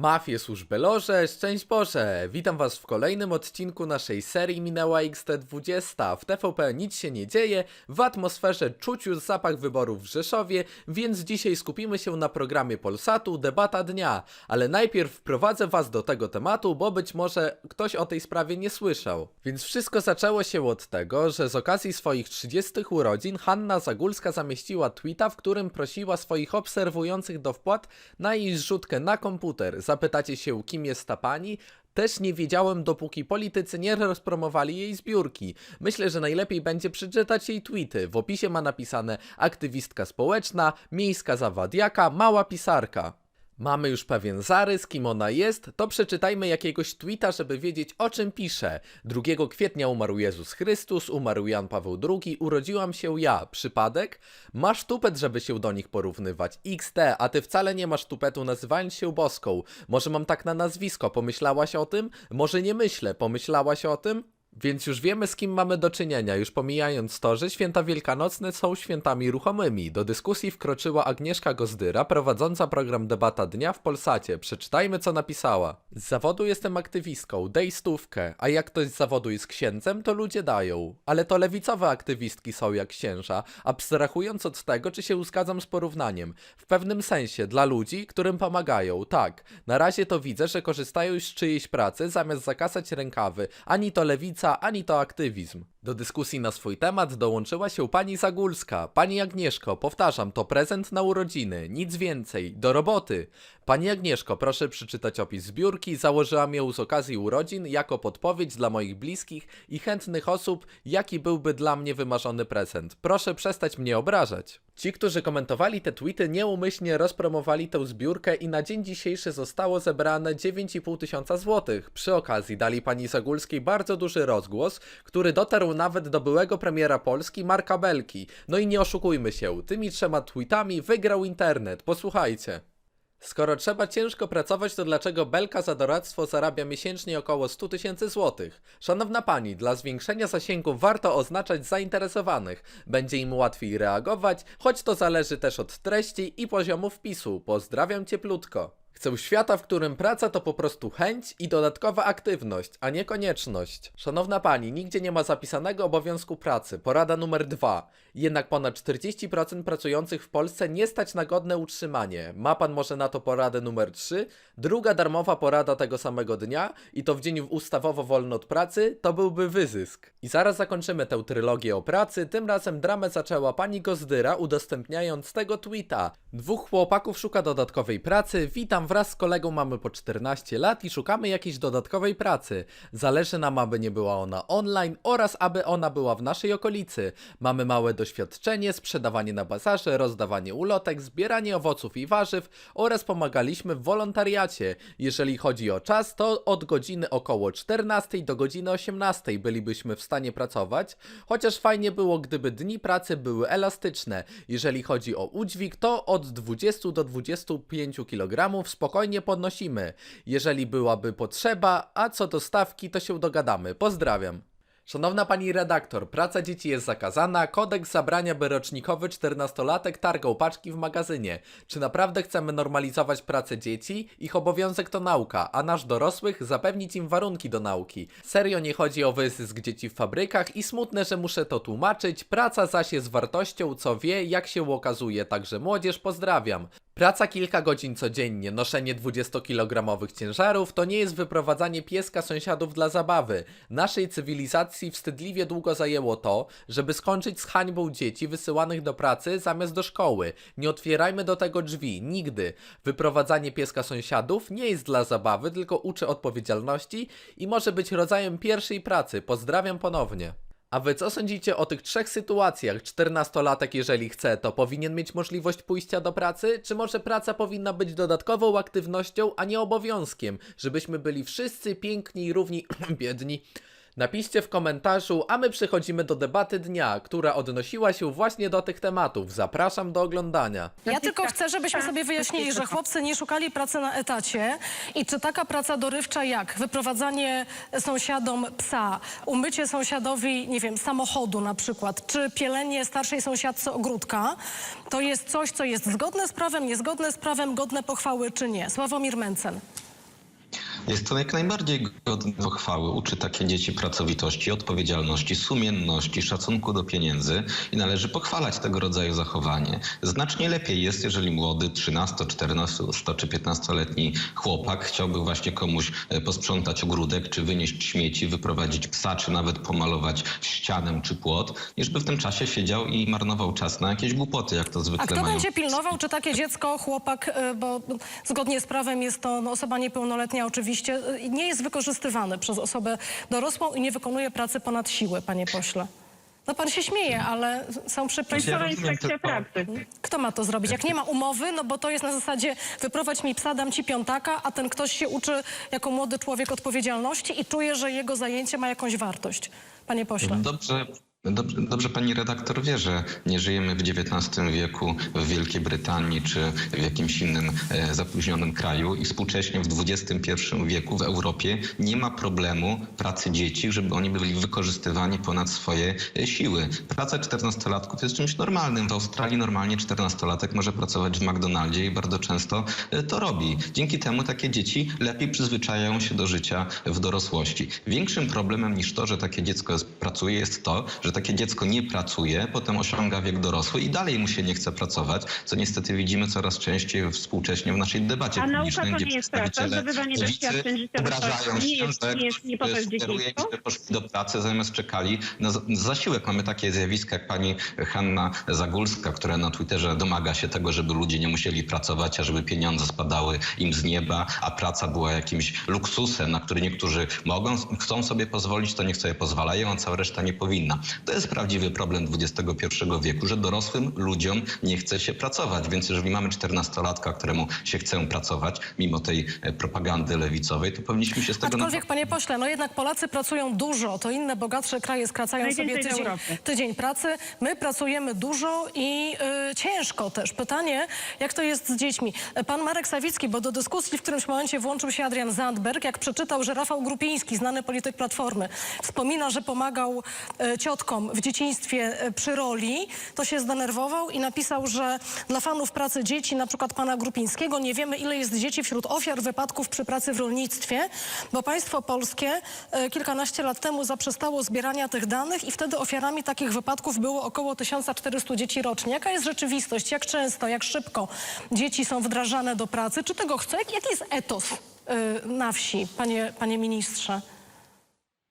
Mafie, służby loże, szczęść Boże! Witam was w kolejnym odcinku naszej serii Minęła XT20. W TVP nic się nie dzieje, w atmosferze czuć już zapach wyborów w Rzeszowie, więc dzisiaj skupimy się na programie Polsatu Debata Dnia. Ale najpierw wprowadzę was do tego tematu, bo być może ktoś o tej sprawie nie słyszał. Więc wszystko zaczęło się od tego, że z okazji swoich 30 urodzin Hanna Zagórska zamieściła tweeta, w którym prosiła swoich obserwujących do wpłat na jej zrzutkę na komputer. Zapytacie się, kim jest ta pani? Też nie wiedziałem, dopóki politycy nie rozpromowali jej zbiórki. Myślę, że najlepiej będzie przeczytać jej tweety. W opisie ma napisane aktywistka społeczna, miejska zawadiaka, mała pisarka. Mamy już pewien zarys, kim ona jest, to przeczytajmy jakiegoś tweeta, żeby wiedzieć o czym pisze. 2 kwietnia umarł Jezus Chrystus, umarł Jan Paweł II, urodziłam się ja. Przypadek? Masz tupet, żeby się do nich porównywać. XT, a ty wcale nie masz tupetu nazywając się boską. Może mam tak na nazwisko, pomyślałaś o tym? Może nie myślę, pomyślałaś o tym? Więc już wiemy z kim mamy do czynienia, już pomijając to, że święta wielkanocne są świętami ruchomymi. Do dyskusji wkroczyła Agnieszka Gozdyra, prowadząca program Debata Dnia w Polsacie. Przeczytajmy co napisała. Z zawodu jestem aktywistką, dej stówkę, a jak ktoś z zawodu jest księdzem, to ludzie dają. Ale to lewicowe aktywistki są jak księża, abstrahując od tego, czy się zgadzam z porównaniem. W pewnym sensie, dla ludzi, którym pomagają, tak. Na razie to widzę, że korzystają z czyjejś pracy, zamiast zakasać rękawy. Ani to lewica, ani to aktywizm. Do dyskusji na swój temat dołączyła się pani Zagórska. Pani Agnieszko, powtarzam, to prezent na urodziny, nic więcej, do roboty. Pani Agnieszko, proszę przeczytać opis zbiórki, założyłam ją z okazji urodzin jako podpowiedź dla moich bliskich i chętnych osób, jaki byłby dla mnie wymarzony prezent. Proszę przestać mnie obrażać. Ci, którzy komentowali te tweety, nieumyślnie rozpromowali tę zbiórkę i na dzień dzisiejszy zostało zebrane 9,5 tysiąca złotych. Przy okazji dali pani Zagórskiej bardzo duży rozgłos, który dotarł nawet do byłego premiera Polski Marka Belki. No i nie oszukujmy się, tymi trzema tweetami wygrał internet. Posłuchajcie. Skoro trzeba ciężko pracować, to dlaczego Belka za doradztwo zarabia miesięcznie około 100 tysięcy złotych? Szanowna pani, dla zwiększenia zasięgu warto oznaczać zainteresowanych. Będzie im łatwiej reagować, choć to zależy też od treści i poziomu wpisu. Pozdrawiam cieplutko. Chcę świata, w którym praca to po prostu chęć i dodatkowa aktywność, a nie konieczność. Szanowna pani, nigdzie nie ma zapisanego obowiązku pracy. Porada numer dwa. Jednak ponad 40% pracujących w Polsce nie stać na godne utrzymanie. Ma pan może na to poradę numer 3? Druga darmowa porada tego samego dnia i to w dzień ustawowo wolny od pracy, to byłby wyzysk. I zaraz zakończymy tę trylogię o pracy. Tym razem dramę zaczęła pani Gozdyra, udostępniając tego tweeta. Dwóch chłopaków szuka dodatkowej pracy. Witam wraz z kolegą, mamy po 14 lat i szukamy jakiejś dodatkowej pracy. Zależy nam, aby nie była ona online oraz aby ona była w naszej okolicy. Mamy małe doświadczenie, sprzedawanie na bazarze, rozdawanie ulotek, zbieranie owoców i warzyw oraz pomagaliśmy w wolontariacie. Jeżeli chodzi o czas, to od godziny około 14 do godziny 18 bylibyśmy w stanie pracować, chociaż fajnie było, gdyby dni pracy były elastyczne. Jeżeli chodzi o udźwig, to od 20 do 25 kg spokojnie podnosimy. Jeżeli byłaby potrzeba, a co do stawki, to się dogadamy. Pozdrawiam. Szanowna pani redaktor, praca dzieci jest zakazana, kodeks zabrania, by rocznikowy 14-latek targał paczki w magazynie. Czy naprawdę chcemy normalizować pracę dzieci? Ich obowiązek to nauka, a nasz dorosłych zapewnić im warunki do nauki. Serio nie chodzi o wyzysk dzieci w fabrykach i smutne, że muszę to tłumaczyć, praca zaś jest wartością, co wie, jak się okazuje, także młodzież pozdrawiam. Praca kilka godzin codziennie, noszenie 20-kilogramowych ciężarów to nie jest wyprowadzanie pieska sąsiadów dla zabawy. Naszej cywilizacji wstydliwie długo zajęło to, żeby skończyć z hańbą dzieci wysyłanych do pracy zamiast do szkoły. Nie otwierajmy do tego drzwi, nigdy. Wyprowadzanie pieska sąsiadów nie jest dla zabawy, tylko uczy odpowiedzialności i może być rodzajem pierwszej pracy. Pozdrawiam ponownie. A wy co sądzicie o tych trzech sytuacjach? 14-latek, jeżeli chce, to powinien mieć możliwość pójścia do pracy? Czy może praca powinna być dodatkową aktywnością, a nie obowiązkiem? Żebyśmy byli wszyscy piękni i równi biedni. Napiszcie w komentarzu, a my przechodzimy do debaty dnia, która odnosiła się właśnie do tych tematów. Zapraszam do oglądania. Ja tylko chcę, żebyśmy sobie wyjaśnili, że chłopcy nie szukali pracy na etacie i czy taka praca dorywcza jak wyprowadzanie sąsiadom psa, umycie sąsiadowi, nie wiem, samochodu na przykład, czy pielenie starszej sąsiadce ogródka, to jest coś, co jest zgodne z prawem, niezgodne z prawem, godne pochwały czy nie. Sławomir Mencen. Jest to jak najbardziej godne pochwały. Uczy takie dzieci pracowitości, odpowiedzialności, sumienności, szacunku do pieniędzy i należy pochwalać tego rodzaju zachowanie. Znacznie lepiej jest, jeżeli młody 13, 14 czy 15-letni chłopak chciałby właśnie komuś e, posprzątać ogródek, czy wynieść śmieci, wyprowadzić psa, czy nawet pomalować ścianę czy płot, niż by w tym czasie siedział i marnował czas na jakieś głupoty, jak to zwykle A kto mają. będzie pilnował, czy takie dziecko, chłopak, y, bo zgodnie z prawem jest to osoba niepełnoletnia oczywiście, y, nie jest wykorzystywane przez osobę dorosłą i nie wykonuje pracy ponad siłę, panie pośle? No pan się śmieje, ale są przepisy. Państwowa rozumiem Inspekcja Pracy. Kto ma to zrobić? Jak nie ma umowy, no bo to jest na zasadzie wyprowadź mi psa, dam ci piątaka, a ten ktoś się uczy jako młody człowiek odpowiedzialności i czuje, że jego zajęcie ma jakąś wartość. Panie pośle. Dobrze. Dobrze, dobrze pani redaktor wie, że nie żyjemy w XIX wieku w Wielkiej Brytanii czy w jakimś innym e, zapóźnionym kraju i współcześnie w XXI wieku w Europie nie ma problemu pracy dzieci, żeby oni byli wykorzystywani ponad swoje e, siły. Praca 14-latków jest czymś normalnym. W Australii normalnie 14-latek może pracować w McDonaldzie i bardzo często e, to robi. Dzięki temu takie dzieci lepiej przyzwyczajają się do życia w dorosłości. Większym problemem niż to, że takie dziecko jest, pracuje, jest to, że takie dziecko nie pracuje, potem osiąga wiek dorosły i dalej mu się nie chce pracować, co niestety widzimy coraz częściej współcześnie w naszej debacie A nauka publicznej, to gdzie nie jest praca, przedstawiciele lewicy obrażają nie się, jest- że sugeruje im, że poszli do pracy, zamiast czekali na zasiłek. Mamy takie zjawiska jak pani Hanna Zagórska, która na Twitterze domaga się tego, żeby ludzie nie musieli pracować, a żeby pieniądze spadały im z nieba, a praca była jakimś luksusem, na który niektórzy mogą, chcą sobie pozwolić, to niech sobie pozwalają, a cała reszta nie powinna. To jest prawdziwy problem XXI wieku, że dorosłym ludziom nie chce się pracować, więc jeżeli mamy 14-latka, któremu się chce pracować, mimo tej e, propagandy lewicowej, to powinniśmy się z tego Aczkolwiek, panie pośle, no jednak Polacy pracują dużo, to inne bogatsze kraje skracają sobie tydzień, tydzień pracy. My pracujemy dużo i y, ciężko też. Pytanie, jak to jest z dziećmi? Pan Marek Sawicki, bo do dyskusji w którymś momencie włączył się Adrian Zandberg, jak przeczytał, że Rafał Grupiński, znany polityk Platformy, wspomina, że pomagał y, ciotkom w dzieciństwie y, przy roli, to się zdenerwował i napisał, że dla fanów pracy dzieci, na przykład pana Grupińskiego, nie wiemy ile jest dzieci wśród ofiar wypadków przy pracy w rolnictwie, bo państwo polskie e, kilkanaście lat temu zaprzestało zbierania tych danych i wtedy ofiarami takich wypadków było około 1400 dzieci rocznie. Jaka jest rzeczywistość? Jak często, jak szybko dzieci są wdrażane do pracy? Czy tego chce? Jaki jest etos e, na wsi, panie, panie ministrze?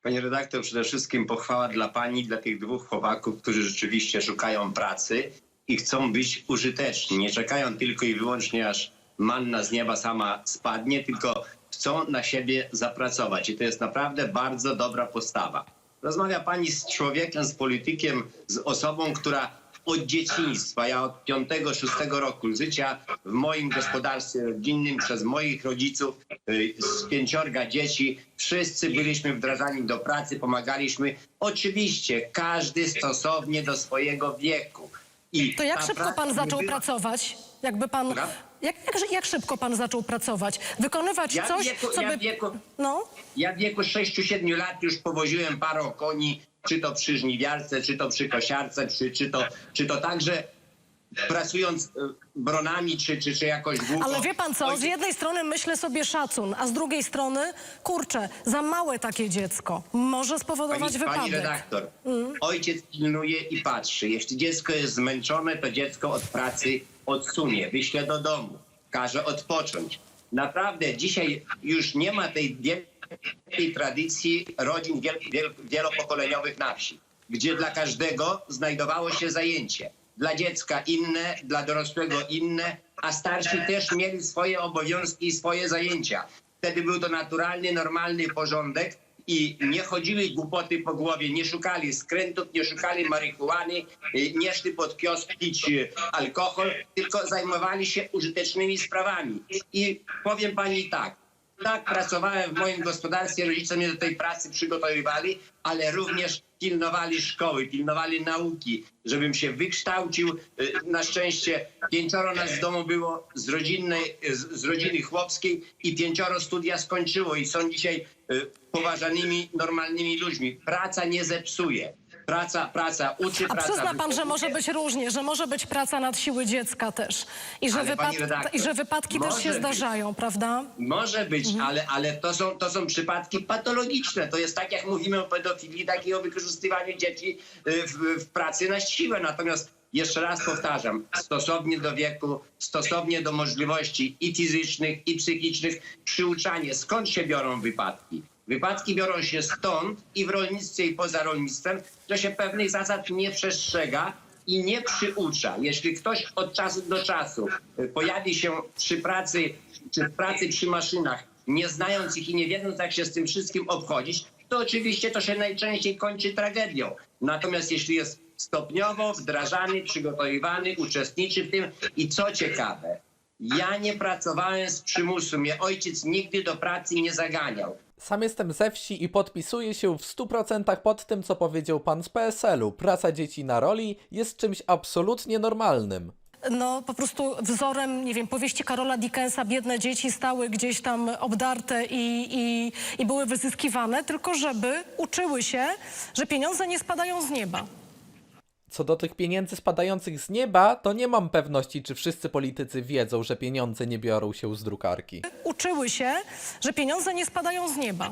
Pani redaktor, przede wszystkim pochwała dla pani, dla tych dwóch chłopaków, którzy rzeczywiście szukają pracy i chcą być użyteczni. Nie czekają tylko i wyłącznie, aż manna z nieba sama spadnie, tylko chcą na siebie zapracować. I to jest naprawdę bardzo dobra postawa. Rozmawia pani z człowiekiem, z politykiem, z osobą, która od dzieciństwa, ja od 5-6 roku życia w moim gospodarstwie rodzinnym przez moich rodziców y, z pięciorga dzieci wszyscy byliśmy wdrażani do pracy, pomagaliśmy. Oczywiście każdy stosownie do swojego wieku. I To jak szybko pan zaczął była- pracować? Jakby pan... Jak, jak, jak szybko pan zaczął pracować? Wykonywać Ja coś, wieku- co ja by... w wieku- No? Ja w wieku 6-7 lat już powoziłem parę koni, czy to przy żniwiarce, czy to przy kosiarce, czy, czy, to, czy to także pracując y, bronami, czy, czy, czy jakoś długo. Ale wie pan co, z jednej strony myślę sobie szacun, a z drugiej strony, kurczę, za małe takie dziecko może spowodować Pani, wypadek. pani redaktor, ojciec pilnuje i patrzy. Jeśli dziecko jest zmęczone, to dziecko od pracy odsunie, wyśle do domu, każe odpocząć. Naprawdę dzisiaj już nie ma tej wielkiej tradycji rodzin wiel, wiel, wielopokoleniowych na wsi, gdzie dla każdego znajdowało się zajęcie. Dla dziecka inne, dla dorosłego inne, a starsi też mieli swoje obowiązki i swoje zajęcia. Wtedy był to naturalny, normalny porządek i nie chodziły głupoty po głowie, nie szukali skrętów, nie szukali marihuany, y, nie szli pod kiosk pić y, alkohol, tylko zajmowali się użytecznymi sprawami. I powiem pani tak, tak pracowałem w moim gospodarstwie, rodzice mnie do tej pracy przygotowywali, ale również pilnowali szkoły, pilnowali nauki, żebym się wykształcił. Y, Na szczęście pięcioro nas w domu było z, rodzinnej, z, z rodziny chłopskiej i pięcioro studia skończyło i są dzisiaj y, poważanymi, normalnymi ludźmi. Praca nie zepsuje. Praca, praca uczy, A praca przyzna pan, że może być różnie, że może być praca nad siły dziecka też. I że, Ale pani wypad- redaktor, i że wypadki też może się być. zdarzają, prawda? Może być, Mhm. ale, ale to, są, to są przypadki patologiczne. To jest tak, jak mówimy o pedofilii, tak i o wykorzystywaniu dzieci y, w, w pracy na siłę. Natomiast jeszcze raz powtarzam, stosownie do wieku, stosownie do możliwości i fizycznych, i psychicznych, przyuczanie, skąd się biorą wypadki. Wypadki biorą się stąd i w rolnictwie, i poza rolnictwem, że się pewnych zasad nie przestrzega i nie przyucza. Jeśli ktoś od czasu do czasu y, pojawi się przy pracy, czy w pracy przy maszynach, nie znając ich i nie wiedząc, jak się z tym wszystkim obchodzić, to oczywiście to się najczęściej kończy tragedią. Natomiast jeśli jest stopniowo wdrażany, przygotowywany, uczestniczy w tym i co ciekawe, ja nie pracowałem z przymusu. Mnie ojciec nigdy do pracy nie zaganiał. Sam jestem ze wsi i podpisuję się w 100% pod tym, co powiedział pan z PSL-u. Praca dzieci na roli jest czymś absolutnie normalnym. no po prostu wzorem, nie wiem, powieści Karola Dickensa, biedne dzieci stały gdzieś tam obdarte i, i, i były wyzyskiwane, tylko żeby uczyły się, że pieniądze nie spadają z nieba. Co do tych pieniędzy spadających z nieba, to nie mam pewności, czy wszyscy politycy wiedzą, że pieniądze nie biorą się z drukarki. Uczyły się, że pieniądze nie spadają z nieba.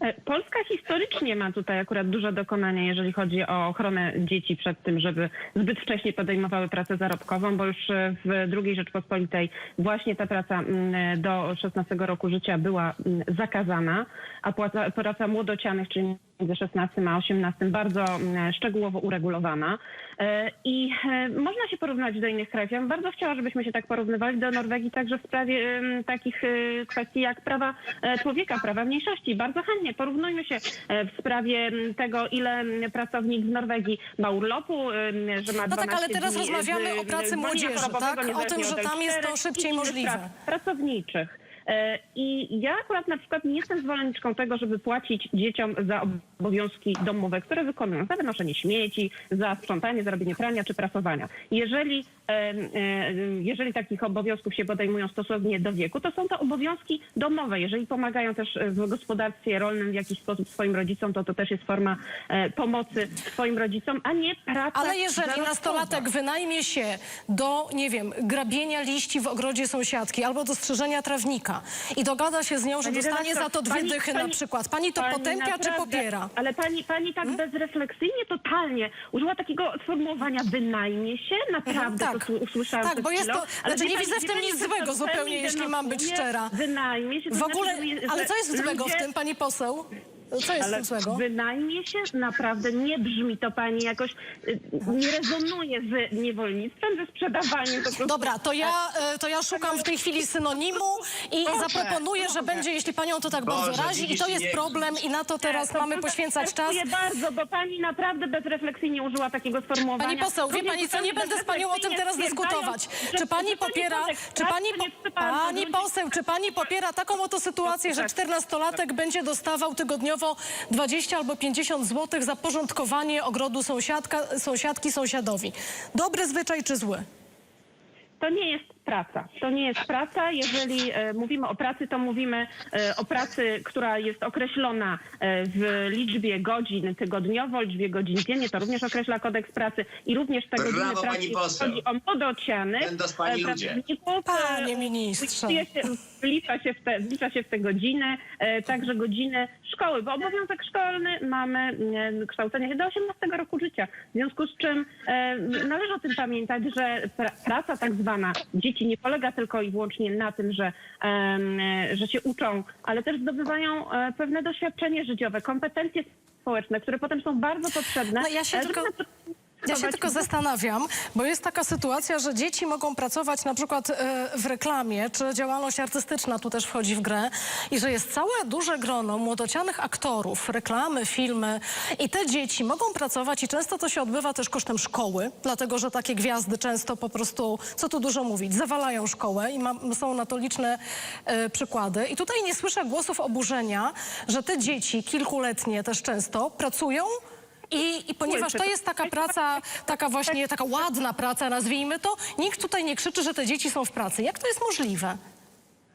E, Polska historycznie ma tutaj akurat dużo dokonania, jeżeli chodzi o ochronę dzieci przed tym, żeby zbyt wcześnie podejmowały pracę zarobkową, bo już e, w II Rzeczpospolitej właśnie ta praca mm, do 16 roku życia była mm, zakazana, a praca młodocianych, czyli między 16 a 18 bardzo mm, szczegółowo uregulowana. E, I e, można się porównać do innych krajów. Ja bym bardzo chciała, żebyśmy się tak porównywali do Norwegii także w sprawie takich e, kwestii jak prawa człowieka, prawa mniejszości. Bardzo chętnie porównujmy się w sprawie tego, ile pracownik w Norwegii ma urlopu, że ma 12 No tak, ale teraz rozmawiamy z- o pracy młodzieży, tak? O tym, że tam jest to L4 szybciej możliwe. pracowniczych. E, I ja akurat na przykład nie jestem zwolenniczką tego, żeby płacić dzieciom za obowiązki domowe, które wykonują, za wynoszenie śmieci, za sprzątanie, za robienie prania czy prasowania. Jeżeli, e, e, jeżeli takich obowiązków się podejmują stosownie do wieku, to są to obowiązki domowe. Jeżeli pomagają też w gospodarstwie rolnym w jakiś sposób swoim rodzicom, to to też jest forma pomocy swoim rodzicom, a nie praca Ale jeżeli zarobkowa. nastolatek wynajmie się do, nie wiem, grabienia liści w ogrodzie sąsiadki albo do strzyżenia trawnika i dogada się z nią, że Pani dostanie za redaktor, to dwie pani- dychy na pani- przykład. Pani to potępia czy naprawdę- popiera? Ale pani, pani tak Hmm? bezrefleksyjnie, totalnie użyła takiego sformułowania wynajmie się. Naprawdę tak. to tu usłyszałam Tak, przed bo jest chwilą. to- Ale znaczy wie nie widzę w tym nic że to złego zupełnie, pełni jeśli mam być szczera. Wynajmie się. to W ogóle, znaczy, że- ale co jest złego w tym, pani poseł? Co jest w ale tym złego? wynajmie się naprawdę nie brzmi to pani jakoś, y, nie rezonuje z niewolnictwem, ze sprzedawaniem po prostu. Dobra, to ja, e, to ja szukam w tej chwili synonimu i zaproponuję, że będzie, jeśli panią to tak bardzo Boże, razi i widzisz, to jest nie- problem i na to teraz To mamy poświęcać czas. Dziękuję bardzo, bo pani naprawdę bezrefleksyjnie użyła takiego sformułowania. Pani poseł, wie Również pani co, nie zupełnie będę z panią o tym teraz dyskutować. stwierdzając, Czy pani popiera, kodeks czy pracy, pani, po, pani ludzi- poseł, czy pani popiera taką oto sytuację, że Tak. czternastolatek będzie dostawał tygodniowo 20 albo 50 zł za porządkowanie ogrodu sąsiadka, sąsiadki sąsiadowi? Dobry zwyczaj czy zły? To nie jest praca. To nie jest praca. Jeżeli e, mówimy o pracy, to mówimy e, o pracy, która jest określona e, w liczbie godzin tygodniowo, liczbie godzin dziennie. To również określa kodeks pracy i również te Brawo, godziny pani pracy, jeśli poseł. chodzi o młodocianych pracowników, Panie ministrze. wlicza, się w te, wlicza się w te godziny, także godziny szkoły, bo obowiązek szkolny mamy kształcenie się do 18 roku życia. W związku z czym należy o tym pamiętać, że pra, praca tak zwana dzieci nie polega tylko i wyłącznie na tym, że, że się uczą, ale też zdobywają e, pewne doświadczenie życiowe, kompetencje społeczne, które potem są bardzo potrzebne. No ja się e, tylko- Ja się tylko zastanawiam, bo jest taka sytuacja, że dzieci mogą pracować na przykład e, w reklamie, czy działalność artystyczna tu też wchodzi w grę i że jest całe duże grono młodocianych aktorów, reklamy, filmy i te dzieci mogą pracować i często to się odbywa też kosztem szkoły, dlatego że takie gwiazdy często po prostu, co tu dużo mówić, zawalają szkołę i ma, są na to liczne e, przykłady. I tutaj nie słyszę głosów oburzenia, że te dzieci, kilkuletnie też często, pracują i, I ponieważ to jest taka praca, taka właśnie, taka ładna praca, nazwijmy to, nikt tutaj nie krzyczy, że te dzieci są w pracy. Jak to jest możliwe?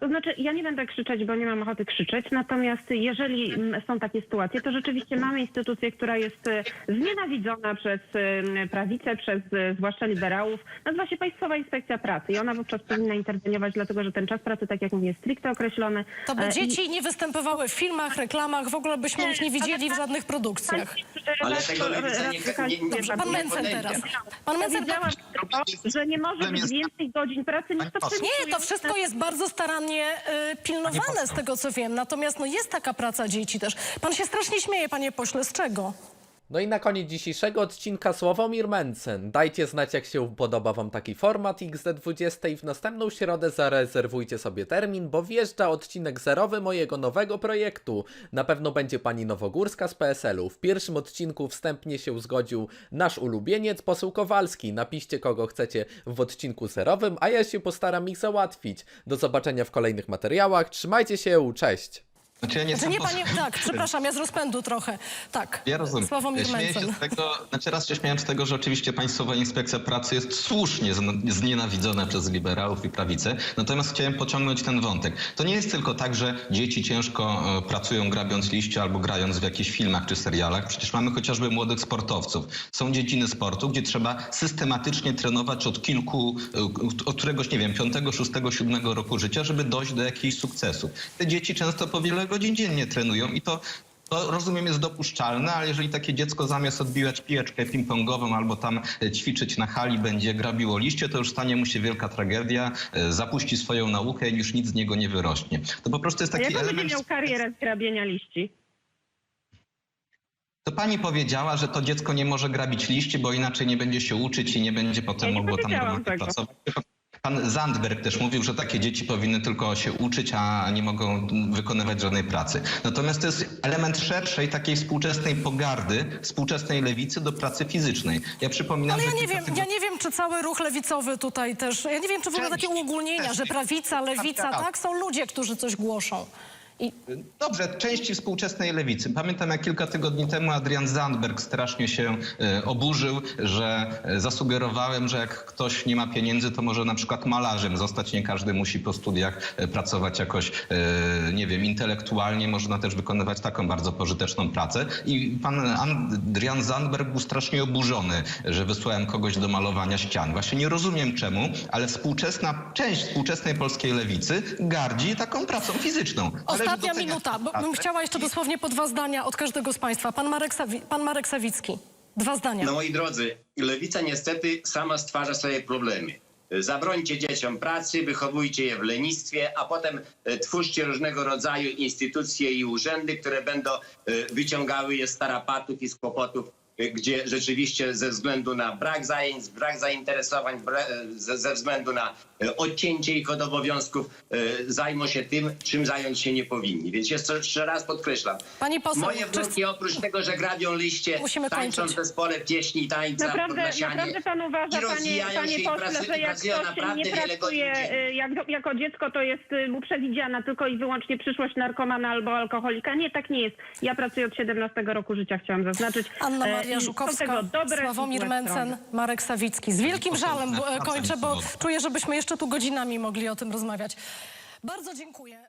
To znaczy, ja nie będę krzyczeć, bo nie mam ochoty krzyczeć, natomiast jeżeli mm, są takie sytuacje, to rzeczywiście mamy instytucję, która jest e, znienawidzona przez e, prawicę, przez e, zwłaszcza liberałów. Nazywa się Państwowa Inspekcja Pracy i ona wówczas powinna interweniować, dlatego że ten czas pracy, tak jak mówię, jest stricte określony. To by E, i- dzieci nie występowały w filmach, reklamach, w ogóle byśmy ich nie widzieli w żadnych produkcjach. Ale redaktor- tego lewica nie- redaktor- nie- nie- Dobrze, pan Mencen teraz. Pan Mencen, że nie może być więcej godzin pracy niż to. Nie, to wszystko jest bardzo starannie y, pilnowane z tego, co wiem. Natomiast no, jest taka praca dzieci też. Pan się strasznie śmieje, panie pośle, z czego? No i na koniec dzisiejszego odcinka Sławomir Mencen. Dajcie znać, jak się podoba Wam taki format XD20 i w następną środę zarezerwujcie sobie termin, bo wjeżdża odcinek zerowy mojego nowego projektu. Na pewno będzie pani Nowogórska z PSL-u. W pierwszym odcinku wstępnie się zgodził nasz ulubieniec, poseł Kowalski. Napiszcie, kogo chcecie w odcinku zerowym, a ja się postaram ich załatwić. Do zobaczenia w kolejnych materiałach. Trzymajcie się, cześć! Znaczy ja nie Znaczy nie, panie, tak, przepraszam, ja z rozpędu trochę. Tak, Ja rozumiem. Sławomir Śmieję się Mencen. z tego, znaczy raz się śmiałem z tego, że oczywiście Państwowa Inspekcja Pracy jest słusznie zn- znienawidzona przez liberałów i prawicę, natomiast chciałem pociągnąć ten wątek. To nie jest tylko tak, że dzieci ciężko e, pracują grabiąc liście albo grając w jakichś filmach czy serialach. Przecież mamy chociażby młodych sportowców. Są dziedziny sportu, gdzie trzeba systematycznie trenować od kilku, e, od któregoś, nie wiem, piątego, szóstego, siódmego roku życia, żeby dojść do jakichś sukcesów. Te dzieci często po wiele godzin dziennie trenują i to to rozumiem jest dopuszczalne, ale jeżeli takie dziecko zamiast odbijać piłeczkę ping-pongową albo tam e, ćwiczyć na hali będzie grabiło liście, to już stanie mu się wielka tragedia, e, zapuści swoją naukę i już nic z niego nie wyrośnie. To po prostu jest A taki jak on będzie miał karierę z grabienia liści? To pani powiedziała, że to dziecko nie może grabić liści, bo inaczej nie będzie się uczyć i nie będzie potem Ja mogło tam normalnie tego. pracować. Pan Zandberg też mówił, że takie dzieci powinny tylko się uczyć, a nie mogą wykonywać żadnej pracy. Natomiast to jest element szerszej takiej współczesnej pogardy, współczesnej lewicy do pracy fizycznej. Ja przypominam, Ale ja nie wiem, tygodni- ja nie wiem, czy cały ruch lewicowy tutaj też, ja nie wiem, czy w ogóle takie uogólnienia, że prawica, lewica, Tak, tak. tak? Są ludzie, którzy coś głoszą. I Dobrze, części współczesnej lewicy. Pamiętam, jak kilka tygodni temu Adrian Zandberg strasznie się e, oburzył, że e, zasugerowałem, że jak ktoś nie ma pieniędzy, to może na przykład malarzem zostać. Nie każdy musi po studiach e, pracować jakoś, nie wiem, intelektualnie. Można też wykonywać taką bardzo pożyteczną pracę. I pan Adrian Zandberg był strasznie oburzony, że wysłałem kogoś do malowania ścian. Właśnie nie rozumiem czemu, ale współczesna, część współczesnej polskiej lewicy gardzi taką pracą fizyczną. Należy ostatnia minuta, bo bym chciała jeszcze dosłownie po dwa zdania od każdego z państwa. Pan Marek, Sawi, pan Marek Sawicki, dwa zdania. No moi drodzy, lewica niestety sama stwarza sobie problemy. Zabrońcie dzieciom pracy, wychowujcie je w lenistwie, a potem e, twórzcie różnego rodzaju instytucje i urzędy, które będą e, wyciągały je z tarapatów i z kłopotów, gdzie rzeczywiście ze względu na brak zajęć, brak zainteresowań, bra- e, ze, względu na e, odcięcie ich od obowiązków, zajmą się tym, czym zająć się nie powinni. Więc jeszcze, jeszcze raz podkreślam, Pani poseł, Moje czy- wnuki oprócz tego, że grabią liście, Musimy tańczą kończyć. w zespole pieśni i tańca Naprawdę, podlasianie naprawdę pan uważa, i panie, rozwijają panie się i pośle, pracują, że i jak pracują ktoś naprawdę nie pracuje y, jak, jako dziecko, to jest y, mu przewidziana tylko i wyłącznie przyszłość narkomana albo alkoholika. Nie, tak nie jest. Ja pracuję od 17 roku życia, chciałam zaznaczyć. Anna E, Maria są Żukowska, Sławomir Mencen. Marek Sawicki. Z wielkim żalem e, kończę, bo czuję, żebyśmy jeszcze tu godzinami mogli o tym rozmawiać. Bardzo dziękuję.